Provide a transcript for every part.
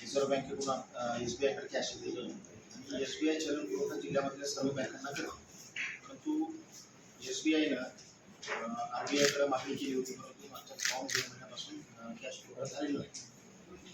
Reserve बँकेकडून S B आयकडे cash दिलं आणि एस बी आय चलन पुरवठा जिल्ह्यामधल्या सर्व बँकांना दिलं परंतु एस बी आयनं आर बी आयकडे मागणी केली होती परंतु मागच्या फॉर्म दोन महिन्यापासून कॅश पुरवठा झालेला नाही.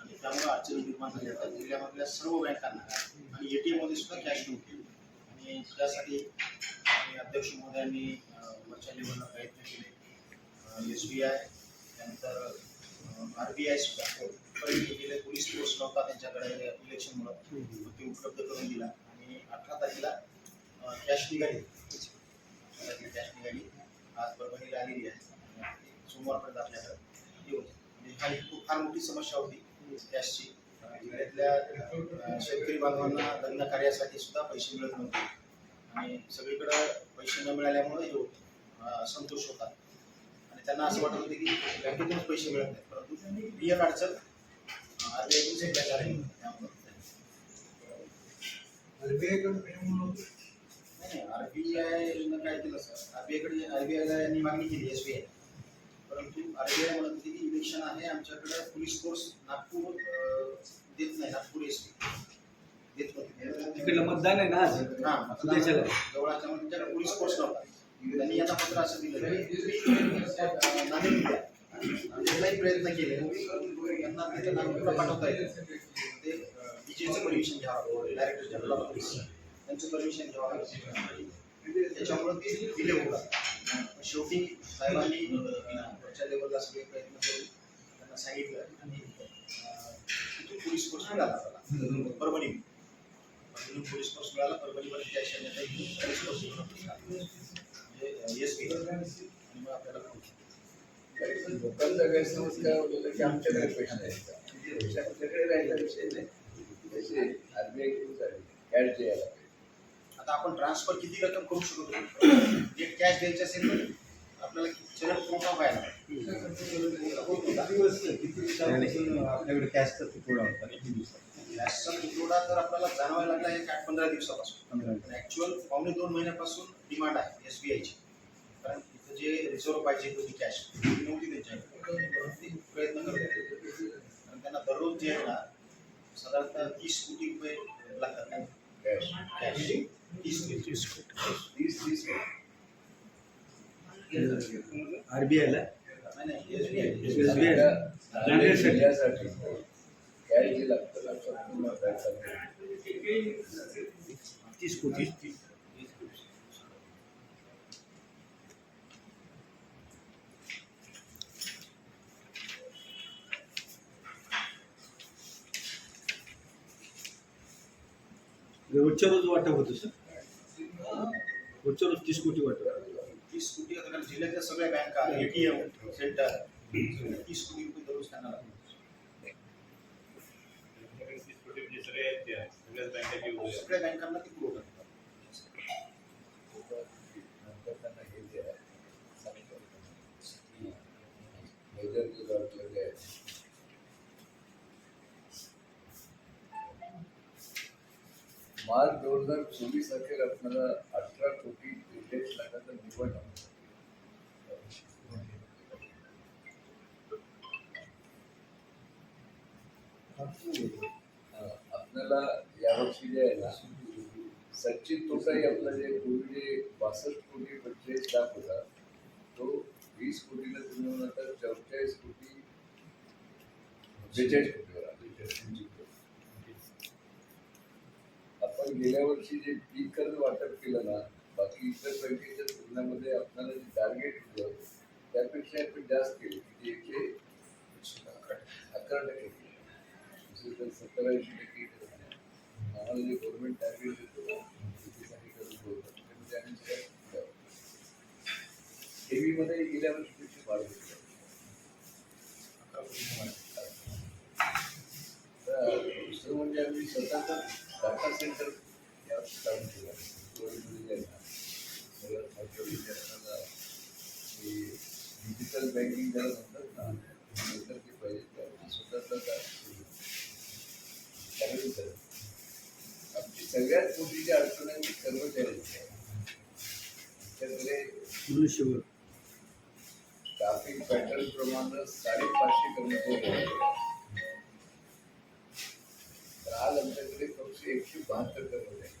आणि त्यामुळे अडचणी निर्माण झाल्या होत्या जिल्ह्यामधल्या सर्व बँकांना आणि ए टी एममध्ये सुद्धा कॅश नव्हती आणि त्यासाठी अध्यक्ष महोदयांनी वरच्या लेवलला प्रयत्न केले. एस बी आय त्यानंतर आर बी आय सुद्धा. प्रयत्न केले पोलीस फोर्स नव्हता त्यांच्याकडे इलेक्शनमुळं ते उपलब्ध करून दिला. आणि अठरा तारखेला कॅश निघाली. कॅश निघाली. आज परभणीला आलेली आहे. सोमवारपर्यंत आपल्याकडे येऊ म्हणजे खूप फार मोठी समस्या होती कॅशची जिल्ह्यातल्या शेतकरी बांधवांना लग्न कार्यासाठी सुद्धा पैसे मिळत नव्हते. आणि सगळीकडे पैसे न मिळाल्यामुळे हे असंतोष होता. आणि त्यांना असं वाटत होतं की बँकेतूनच पैसे मिळत नाहीत. परंतु ही एक अडचण त्यामुळे नाही आरबीआयनं काय केलं सर आरबीआयकडे आरबीआयला यांनी मागणी केली एस बी आय परंतु आरबीआय म्हणत होती की इलेक्शन आहे आमच्याकडे पोलीस फोर्स नागपूर देत नाही नागपूर एस देत नव्हती तिकडलं मतदान आहे ना आज? हा मतदान. त्याच्याला. जवळ असल्यामुळे त्यांच्याकडे पोलीस फोर्स नव्हता त्यांनी यांना पत्र असं दिलं. की प्रयत्न केले. यांना तिथे कुठं पाठवता येईल? ते विजेचं परमिशन घ्यावं डायरेक्टर जनरल ऑफ पोलीस त्यांचं परमिशन घ्यावं लागेल. त्याच्यामुळे ते डिले होतात शेवटी साहेबांनी वरच्या लेवलला सगळे प्रयत्न करून त्यांना सांगितलं आणि तिथून पोलीस फोर्स मिळाला परभणी. परभणी पोलीस फोर्स मिळाला परभणीमध्ये कॅश येण्यात पोलीस फोर्स म्हणजे एस पी. आणि मग आपल्याला पोहोचू. लोकांचा गैरसमज काय होलेला की आमच्याकडे पैसे नाही आपल्याकडे राहिला विषय नाही. पैसे आरबीआयकडून झाले. कॅश द्यायला. आता आपण ट्रान्सफर किती रक्कम करू शकतो? जे कॅश द्यायचे असेल तर आपल्याला चलन पुरवठा व्हायला होत होता. आपल्याकडे कॅशचा तुकडा होता किती दिवसात. कॅशचा तुटवडा तर आपल्याला जाणवायला लागला एक आठ पंधरा दिवसापासून? पंधरा पण ॲक्च्युअल पावणे दोन महिन्यापासून डिमांड आहे एस बी आयची कारण जे रिझर्व्ह पाहिजे होती कॅश नव्हती त्यांच्याकडे प्रयत्न करत होते. आणि त्यांना दररोज जे आहे ना साधारणतः तीस कोटी रुपये लागतात कॅश कॅश तीस कोटी. तीस तीस आरबीआयला नाही कॅश जे लागतं. तीस कोटी. रोजच्या रोज वाटप होतं सर रोजच्या रोज तीस कोटी वाटप तीस कोटी आता कारण जिल्ह्यातल्या सगळ्या बँका एटीएम सेंटर तीस कोटी रुपये दररोज त्यांना सगळ्या बँकांना ती पुरवतात नंतर त्यांना हे जे आहे मेजर जे मार्च दोन हजार चोवीस अखेर आपल्याला अठरा कोटी तेहतीस लाखाचं निवड आपल्याला यावर्षी जे आहे ना सचिन तोटाई आपला जे पूर्वी जे बासष्ट कोटी पंचेचाळीस लाख होता तो वीस कोटीला तुम्ही आता चौवेचाळीस कोटी बेचाळीस गेल्या वर्षी जे पीक कर्ज वाटप केलं ना, बाकी इतर बँकेच्या तुलनेमध्ये आपल्याला जे टार्गेट होतं, त्यापेक्षा आपण जास्त केले, किती एकशे अकरा टक्के सत्तर ऐंशी टक्के आम्हाला जे गव्हर्नमेंट टार्गेट देतो शेतीसाठी कर्ज होतं. त्यामध्ये आम्ही ठेवीमध्ये गेल्या वर्षीपेक्षा वाढ होती. दुसरं म्हणजे आम्ही स्वतःचं डाटा सेंटर यावर्षी चालू केलं आहे. कोविडमध्ये जे आहे ना, सगळं मोठ्या विद्यार्थ्यांना हे डिजिटल बँकिंग ज्याला म्हणतात ना नंतर ते पाहिजे त्यावेळी स्वतःचं का चालू केलं. आमची सगळ्यात मोठी जी अडचण आहे ती कर्मचाऱ्यांची आहे आमच्याकडे मनुष्यबळ स्टाफिंग पॅटर्न प्रमाणे साडेपाचशे कर्मचारी आहेत. आमच्याकडे फक्त एकशे बहात्तर कर्मचारी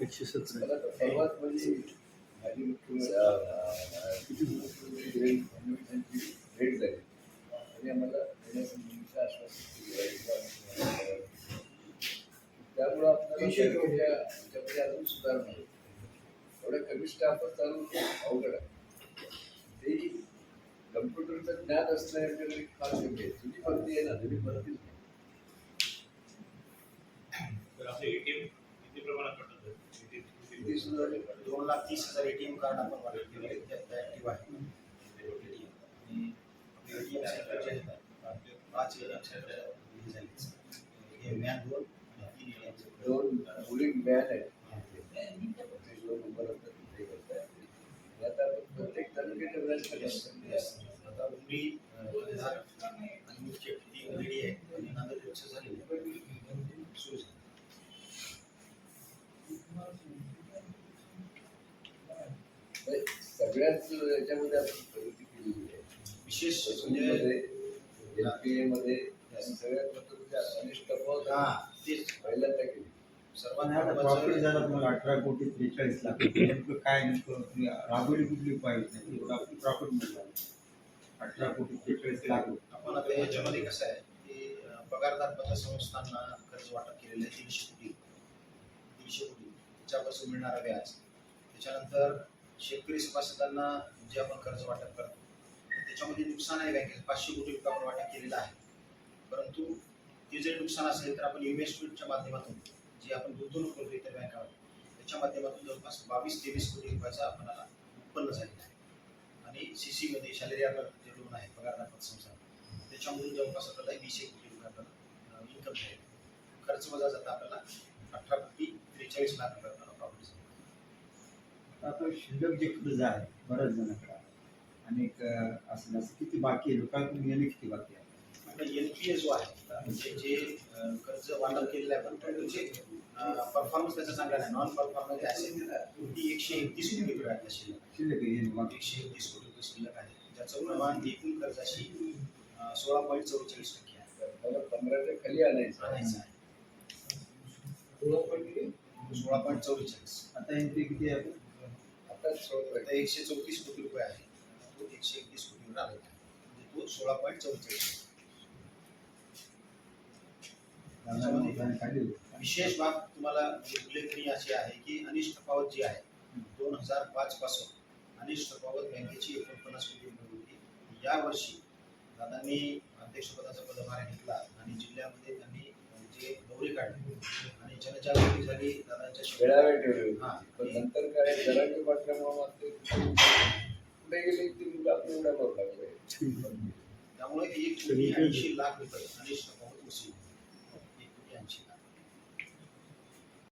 एकशे सतरा मला तर सर्वात म्हणजे माझी मुख्यमंत्री मुख्यमंत्री भेट झाली आणि आम्हाला देण्यासंबंधीचं आश्वासन दिलं आहे. त्यामुळं आपल्याला त्याच्या- त्याच्यामध्ये अजून सुधारणा होईल. एवढ्या कमी स्टाफवर चालू अवघड आहे तेही कम्प्युटरचं ज्ञान असणं याच्याकडे फार कमी आहे जुनी भरती आहे ना जुनी भरतीच नाही तर आपले एटीएम किती प्रमाणात पडतात किती सुधारले दोन लाख तीस हजार एटीएम कार्ड आपण वाटप केले आहेत त्यात ऍक्टिव्ह आहे. आणि एटीएम सेंटर जे आहेत आपले पाच एटीएम सेंटर हे झाले. हे मॅन दोन तीन एटीएम सेंटर दोन मुलींग मॅन आहेत. ते दोन नंबर असतात ते करताय आणि आता आपण प्रत्येक तालुक्याच्या ब्रँच आता उमरी सगळ्याच याच्यामध्ये आपण प्रगती केलेली आहे. विशेष म्हणजे मध्ये एनपीए मध्ये आणि सगळ्यात महत्त्वाचं अनिष्ट हा तेच. पहिल्यांदा केली. अठरा कोटी त्रेचाळीस लाख नेमकं काय नेमकं राबवली कुठली उपाय एवढा प्रॉफिट मिळाला अठरा कोटी त्रेचाळीस लाख आपण आता याच्यामध्ये कसं आहे की पगारदार पतसंस्थांना कर्ज वाटप केलेलं आहे तीनशे कोटी. तीनशे कोटी. त्याच्यापासून मिळणारा व्याज. त्याच्यानंतर शेतकरी सभासदांना जे आपण कर्ज वाटप करतो त्याच्यामध्ये नुकसान आहे बँकेत. पाचशे कोटी रुपये आपण वाटप केलेलं आहे. परंतु ते जर नुकसान असेल तर आपण इन्व्हेस्टमेंटच्या माध्यमातून जे आपण गुंतवणूक करतो इतर बँकावर त्याच्या माध्यमातून जवळपास बावीस तेवीस कोटी रुपयाचा आपल्याला उत्पन्न झालेलं आहे. आणि सी सीमध्ये शालेरी शालेय जे लोन आहे पगारदार समजा त्याच्यामधून जवळपास आपल्याला वीस एक कोटी रुपये आपल्याला इन्कम मिळेल. खर्च वजा जाता आपल्याला अठरा कोटी त्रेचाळीस लाख रुपये आपल्याला प्रॉफिट झाला. आता शिल्लक जे कर्ज आहे बऱ्याच जणांकडे. आणि असं किती बाकी आहे लोकांकडून येणे किती बाकी आहे? आपला एन पी ए जो आहे म्हणजे जे कर्ज वाटप केलेलं आहे पण म्हणजे परफॉर्मन्स त्याचा चांगला नाही. नॉन परफॉर्मन्स असेल ती एकशे एकतीस कोटी रुपये आहे शिल्लक एकशे एकतीस कोटी रुपये शिल्लक आहे. ज्याचं प्रमाण एकूण कर्जाशी सोळा पॉईंट चौवेचाळीस टक्के आहे. मला पंधराच्या खाली आणायचं. आणायचं आहे. सोळा पॉईंट चौवेचाळीस. आता एन पी किती आहे? आता एकशे चौतीस कोटी रुपये आहे. तो एकशे एकतीस कोटीवर आलेला आहे. म्हणजे तो सोळा पॉईंट होतं. विशेष बाब तुम्हाला उल्लेखनीय अशी आहे की अनिष्ट पावत जी आहे दोन हजार पाच पासून अनिष्ट पावत बँकेची एकोणपन्नास कोटी रुपये होती. यावर्षी दादांनी अध्यक्षपदाचा पदभार घेतला आणि जिल्ह्यामध्ये त्यांनी जे दौरे काढले आणि जनजागृती झाली दादांच्या शब्दात. वेळावेळ ठेवले हा. पण नंतर काय जरांगे पाठल्यामुळे मात्र कुठे गेले की मुलं आपण एवढ्या बघ लागले त्यामुळे एक कोटी ऐंशी लाख रुपये वसूल